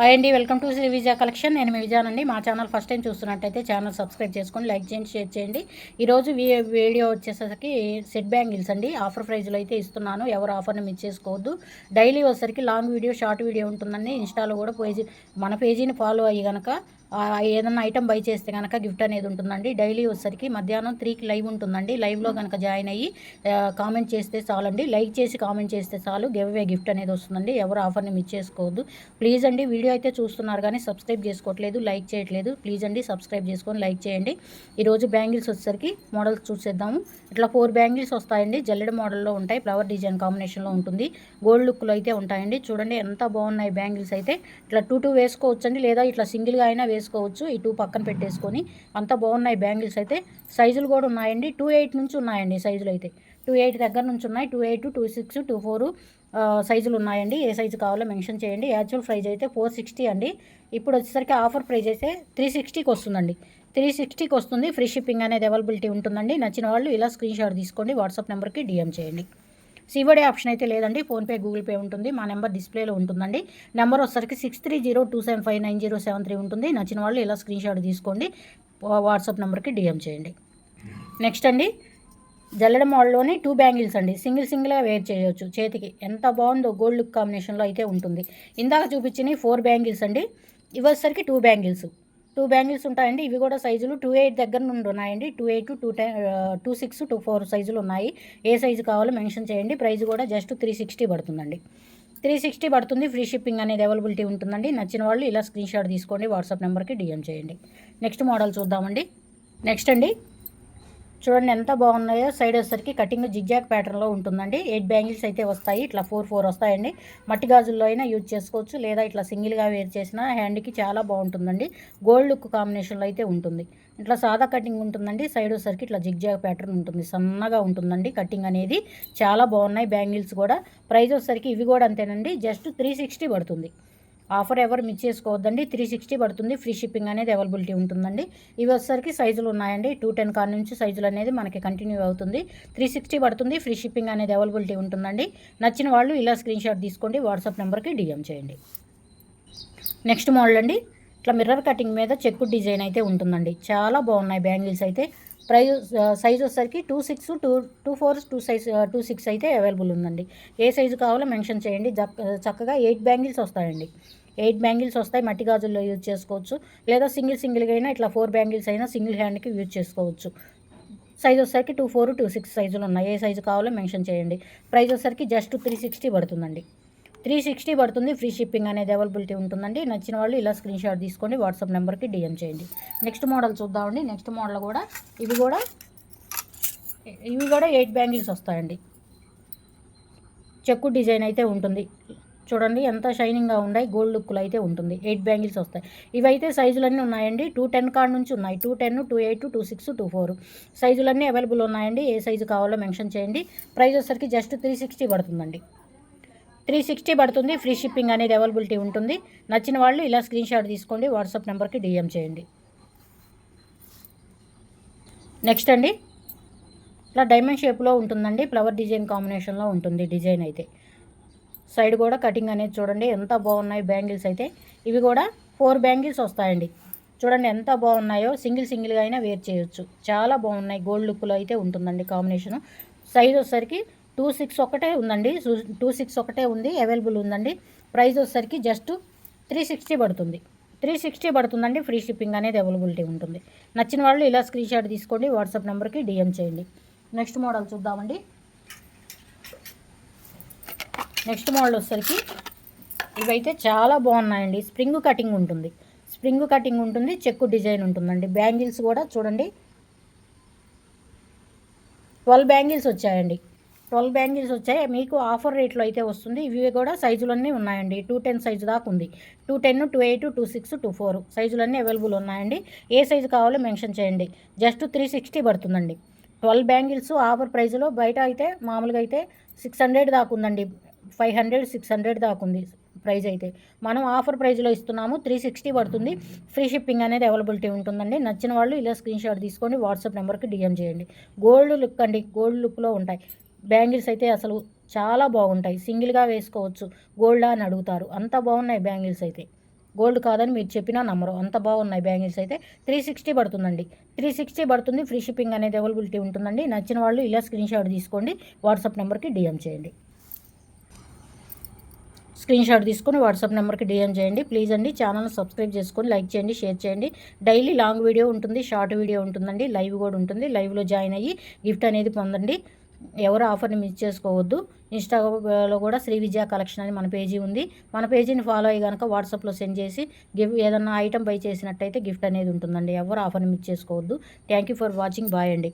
Hi అండి welcome to Shri Vijaya collection. నేను మీ విజయానండి. మా ఛానల్ ఫస్ట్ టైం చూస్తున్నట్టయితే ఛానల్ సబ్స్క్రైబ్ చేసుకొని లైక్ చేయండి షేర్ చేయండి. ఈరోజు వీడియో వచ్చేసరికి సెట్ బ్యాంగిల్స్ అండి. ఆఫర్ ప్రైజ్లో అయితే ఇస్తున్నాను. ఎవరు ఆఫర్ని మిస్ చేసుకోవద్దు. డైలీ వచ్చేసరికి లాంగ్ వీడియో షార్ట్ వీడియో ఉంటుందండి. ఇన్స్టాలో కూడా పేజీ మన పేజీని ఫాలో అయ్యి కనుక ఏదైనా ఐటమ్ బై చేస్తే కనుక గిఫ్ట్ అనేది ఉంటుందండి. డైలీ వచ్చేసరికి మధ్యాహ్నం త్రీకి లైవ్ ఉంటుందండి. లైవ్లో కనుక జాయిన్ అయ్యి కామెంట్ చేస్తే చాలండి. లైక్ చేసి కామెంట్ చేస్తే చాలు. గివ్ అవే గిఫ్ట్ అనేది వస్తుందండి. ఎవరు ఆఫర్ని మిస్ చేసుకోవద్దు. ప్లీజ్ అండి వీడియో అయితే చూస్తున్నారు కానీ సబ్స్క్రైబ్ చేసుకోవట్లేదు లైక్ చేయట్లేదు. ప్లీజ్ అండి సబ్స్క్రైబ్ చేసుకొని లైక్ చేయండి. ఈరోజు బ్యాంగిల్స్ వచ్చేసరికి మోడల్స్ చూసేద్దాము. ఇట్లా ఫోర్ బ్యాంగిల్స్ వస్తాయండి. జల్లెడ మోడల్లో ఉంటాయి. ఫ్లవర్ డిజైన్ కాంబినేషన్లో ఉంటుంది. గోల్డ్ లుక్లో అయితే ఉంటాయండి. చూడండి ఎంత బాగున్నాయి బ్యాంగిల్స్ అయితే. ఇట్లా టూ టూ వేసుకోవచ్చండి. లేదా ఇట్లా సింగిల్గా అయినా వేసుకోవచ్చు ఈ టూ పక్కన పెట్టేసుకొని అంత బాగున్నాయి బ్యాంగిల్స్ అయితే. సైజులు కూడా ఉన్నాయండి. టూ ఎయిట్ నుంచి ఉన్నాయండి సైజులు అయితే. టూ ఎయిట్ దగ్గర నుంచి ఉన్నాయి. Two eight two six two four సైజులు ఉన్నాయండి. ఏ సైజు కావాలో మెన్షన్ చేయండి. యాక్చువల్ ప్రైజ్ అయితే ఫోర్ సిక్స్టీ అండి. ఇప్పుడు వచ్చేసరికి ఆఫర్ ప్రైజ్ అయితే త్రీ సిక్స్టీకి వస్తుందండి. త్రీ సిక్స్టీకి వస్తుంది. ఫ్రీ షిప్పింగ్ అనేది అవైలబిలిటీ ఉంటుందండి. నచ్చిన వాళ్ళు ఇలా స్క్రీన్ షాట్ తీసుకోండి. వాట్సాప్ నెంబర్కి డిఎం చేయండి. సివడే ఆప్షన్ అయితే లేదండి. ఫోన్పే గూగుల్ పే ఉంటుంది. మా నెంబర్ డిస్ప్లేలో ఉంటుందండి. నెంబర్ వచ్చేసరికి six three zero two seven five nine zero seven three ఉంటుంది. నచ్చిన వాళ్ళు ఇలా స్క్రీన్ షాట్ తీసుకోండి. వాట్సాప్ నెంబర్కి డిఎం చేయండి. నెక్స్ట్ అండి. జల్లెడ మోడల్లోని టూ బ్యాంగిల్స్ అండి. సింగిల్ సింగిల్గా వేర్ చేయొచ్చు. చేతికి ఎంత బాగుందో గోల్డ్ లుక్ కాంబినేషన్లో అయితే ఉంటుంది. ఇందాక చూపించిన ఫోర్ బ్యాంగిల్స్ అండి. ఇవ్వసరికి టూ బ్యాంగిల్స్. టూ బ్యాంగిల్స్ ఉంటాయండి. ఇవి కూడా సైజులు టూ ఎయిట్ దగ్గర నుండి ఉన్నాయండి. Two eight two ten two six two four సైజులు ఉన్నాయి. ఏ సైజు కావాలో మెన్షన్ చేయండి. ప్రైస్ కూడా జస్ట్ త్రీ సిక్స్టీ పడుతుందండి. త్రీ సిక్స్టీ పడుతుంది. ఫ్రీ షిప్పింగ్ అనేది అవైలబిలిటీ ఉంటుందండి. నచ్చిన వాళ్ళు ఇలా స్క్రీన్ షాట్ తీసుకోండి. వాట్సాప్ నెంబర్కి డిఎం చేయండి. నెక్స్ట్ మోడల్ చూద్దామండి. నెక్స్ట్ అండి. చూడండి ఎంత బాగున్నాయో. సైడ్ వచ్చేసరికి కటింగ్ జిగ్జాగ్ ప్యాటర్న్లో ఉంటుందండి. ఎయిట్ బ్యాంగిల్స్ అయితే వస్తాయి. ఇట్లా ఫోర్ ఫోర్ వస్తాయండి. మట్టి గాజుల్లో అయినా యూజ్ చేసుకోవచ్చు. లేదా ఇట్లా సింగిల్గా వేర్ చేసిన హ్యాండ్కి చాలా బాగుంటుందండి. గోల్డ్ లుక్ కాంబినేషన్లో అయితే ఉంటుంది. ఇట్లా సాదా కటింగ్ ఉంటుందండి. సైడ్ వచ్చేసరికి ఇట్లా జిగ్జాగ్ ప్యాటర్న్ ఉంటుంది. సన్నగా ఉంటుందండి కటింగ్ అనేది. చాలా బాగున్నాయి బ్యాంగిల్స్ కూడా. ప్రైస్ వచ్చేసరికి ఇవి కూడా అంతేనండి. జస్ట్ త్రీ సిక్స్టీ పడుతుంది. ఆఫర్ ఎవరు మిస్ చేసుకోవద్దండి. త్రీ సిక్స్టీ పడుతుంది. ఫ్రీ షిప్పింగ్ అనేది అవైలబిలిటీ ఉంటుందండి. ఇవి వచ్చేసరికి సైజులు ఉన్నాయండి. టూ టెన్ కార్ నుంచి సైజులు అనేది మనకి కంటిన్యూ అవుతుంది. త్రీ సిక్స్టీ పడుతుంది. ఫ్రీ షిప్పింగ్ అనేది అవైలబిలిటీ ఉంటుందండి. నచ్చిన వాళ్ళు ఇలా స్క్రీన్ షాట్ తీసుకోండి. వాట్సాప్ నెంబర్కి డిఎం చేయండి. నెక్స్ట్ మోడల్ అండి. ఇట్లా మిర్రర్ కటింగ్ మీద చెక్కు డిజైన్ అయితే ఉంటుందండి. చాలా బాగున్నాయి బ్యాంగిల్స్ అయితే. ప్రైస్ సైజ్ వచ్చేసరికి two six two two four two size two six అయితే అవైలబుల్ ఉందండి. ఏ సైజు కావాలో మెన్షన్ చేయండి. చక్కగా ఎయిట్ బ్యాంగిల్స్ వస్తాయండి. ఎయిట్ బ్యాంగిల్స్ వస్తాయి. మట్టి గాజుల్లో యూజ్ చేసుకోవచ్చు. లేదా సింగిల్ సింగిల్గా అయినా ఇట్లా ఫోర్ బ్యాంగిల్స్ అయినా సింగిల్ హ్యాండ్కి యూజ్ చేసుకోవచ్చు. సైజ్ వచ్చేసరికి టూ ఫోర్ టూ సిక్స్ సైజులు ఉన్నాయి. ఏ సైజు కావాలో మెన్షన్ చేయండి. ప్రైస్ వచ్చేసరికి జస్ట్ త్రీ సిక్స్టీ పడుతుందండి. త్రీ సిక్స్టీ పడుతుంది. ఫ్రీ షిప్పింగ్ అనేది అవైలబిలిటీ ఉంటుందండి. నచ్చిన వాళ్ళు ఇలా స్క్రీన్ షాట్ తీసుకోండి. వాట్సాప్ నెంబర్కి డిఎం చేయండి. నెక్స్ట్ మోడల్ చూద్దామండి. నెక్స్ట్ మోడల్ కూడా ఇవి కూడా ఇవి కూడా ఎయిట్ బ్యాంగిల్స్ వస్తాయండి. చెక్కు డిజైన్ అయితే ఉంటుంది. చూడండి ఎంత షైనింగ్గా ఉన్నాయి. గోల్డ్ లుక్లో అయితే ఉంటుంది. ఎయిట్ బ్యాంగిల్స్ వస్తాయి. ఇవైతే సైజులన్నీ ఉన్నాయండి. టూ టెన్ కార్డ్ నుంచి ఉన్నాయి. Two ten two eight two six two four. సైజులన్నీ available ఉన్నాయండి. ఏ సైజు కావాలో మెన్షన్ చేయండి. ప్రైస్ వచ్చేసరికి జస్ట్ త్రీ సిక్స్టీ పడుతుందండి. త్రీ సిక్స్టీ పడుతుంది ఫ్రీ షిప్పింగ్ అనేది అవైలబిలిటీ ఉంటుంది. నచ్చిన వాళ్ళు ఇలా స్క్రీన్ షాట్ తీసుకోండి వాట్సాప్ నెంబర్కి డిఎం చేయండి. నెక్స్ట్ అండి. ఇట్లా డైమండ్ షేప్లో ఉంటుందండి ఫ్లవర్ డిజైన్ కాంబినేషన్లో ఉంటుంది డిజైన్ అయితే. సైడ్ కూడా కటింగ్ అనేది చూడండి ఎంత బాగున్నాయి బ్యాంగిల్స్ అయితే. ఇవి కూడా ఫోర్ బ్యాంగిల్స్ వస్తాయండి. చూడండి ఎంత బాగున్నాయో సింగిల్ సింగిల్గా అయినా వేర్ చేయొచ్చు. చాలా బాగున్నాయి గోల్డ్ లుక్లో అయితే ఉంటుందండి కాంబినేషను. సైజ్ వచ్చేసరికి టూ సిక్స్ ఒకటే ఉందండి. టూ సిక్స్ ఒకటే ఉంది అవైలబుల్ ఉందండి. ప్రైస్ వచ్చేసరికి జస్ట్ త్రీ సిక్స్టీ పడుతుంది. త్రీ సిక్స్టీ పడుతుందండి ఫ్రీ షిప్పింగ్ అనేది అవైలబిలిటీ ఉంటుంది. నచ్చిన వాళ్ళు ఇలా స్క్రీన్ షాట్ తీసుకోండి వాట్సాప్ నెంబర్కి డిఎం చేయండి. నెక్స్ట్ మోడల్ చూద్దామండి. నెక్స్ట్ మోడల్ వచ్చేసరికి ఇవైతే చాలా బాగున్నాయండి. స్ప్రింగ్ కటింగ్ ఉంటుంది. స్ప్రింగ్ కటింగ్ ఉంటుంది చెక్కు డిజైన్ ఉంటుందండి. బ్యాంగిల్స్ కూడా చూడండి. ట్వెల్వ్ బ్యాంగిల్స్ వచ్చాయండి. ట్వెల్వ్ బ్యాంగిల్స్ వచ్చాయి. మీకు ఆఫర్ రేట్లో అయితే వస్తుంది. ఇవి కూడా సైజులన్నీ ఉన్నాయండి. టూ టెన్ సైజు దాకా ఉంది. Two ten two eight two six two four సైజులన్నీ available ఉన్నాయండి. ఏ సైజు కావాలో మెన్షన్ చేయండి. జస్ట్ త్రీ సిక్స్టీ పడుతుందండి. ట్వెల్వ్ బ్యాంగిల్స్ ఆఫర్ ప్రైస్లో బయట అయితే మామూలుగా అయితే సిక్స్ హండ్రెడ్ దాకా ఉందండి. ఫైవ్ హండ్రెడ్ సిక్స్ హండ్రెడ్ దాకా ఉంది ప్రైజ్ అయితే. మనం ఆఫర్ ప్రైస్లో ఇస్తున్నాము. త్రీ సిక్స్టీ పడుతుంది. ఫ్రీ షిప్పింగ్ అనేది అవైలబిలిటీ ఉంటుందండి. నచ్చిన వాళ్ళు ఇలా స్క్రీన్ షాట్ తీసుకొని వాట్సాప్ నెంబర్కి డిఎం చేయండి. గోల్డ్ లుక్ అండి. గోల్డ్ లుక్లో ఉంటాయి. బ్యాంగిల్స్ అయితే అసలు చాలా బాగుంటాయి. సింగిల్గా వేసుకోవచ్చు. గోల్డా అని అడుగుతారు. అంత బాగున్నాయి బ్యాంగిల్స్ అయితే. గోల్డ్ కాదని మీరు చెప్పినా నమ్మరు. అంత బాగున్నాయి బ్యాంగిల్స్ అయితే. త్రీ సిక్స్టీ పడుతుందండి. త్రీ సిక్స్టీ పడుతుంది. ఫ్రీ షిప్పింగ్ అనేది అవైలబిలిటీ ఉంటుందండి. నచ్చిన వాళ్ళు ఇలా స్క్రీన్ షాట్ తీసుకోండి. వాట్సాప్ నెంబర్కి డిఎం చేయండి. స్క్రీన్ షాట్ తీసుకొని వాట్సాప్ నెంబర్కి డిఎం చేయండి. ప్లీజ్ అండి ఛానల్ సబ్స్క్రైబ్ చేసుకొని లైక్ చేయండి షేర్ చేయండి. డైలీ లాంగ్ వీడియో ఉంటుంది షార్ట్ వీడియో ఉంటుందండి. లైవ్ కూడా ఉంటుంది. లైవ్లో జాయిన్ అయ్యి గిఫ్ట్ అనేది పొందండి. ఎవరు ఆఫర్ని మిస్ చేసుకోవద్దు. ఇన్స్టాగ్రామ్లో కూడా శ్రీ విజయ కలెక్షన్ అని మన పేజీ ఉంది. మన పేజీని ఫాలో అయ్యి కనుక వాట్సాప్లో సెండ్ చేసి గిఫ్ట్ ఏదన్నా ఐటమ్ బై చేసినట్టయితే గిఫ్ట్ అనేది ఉంటుందండి. ఎవరు ఆఫర్ని మిస్ చేసుకోవద్దు. Thank you for watching. Bye అండి.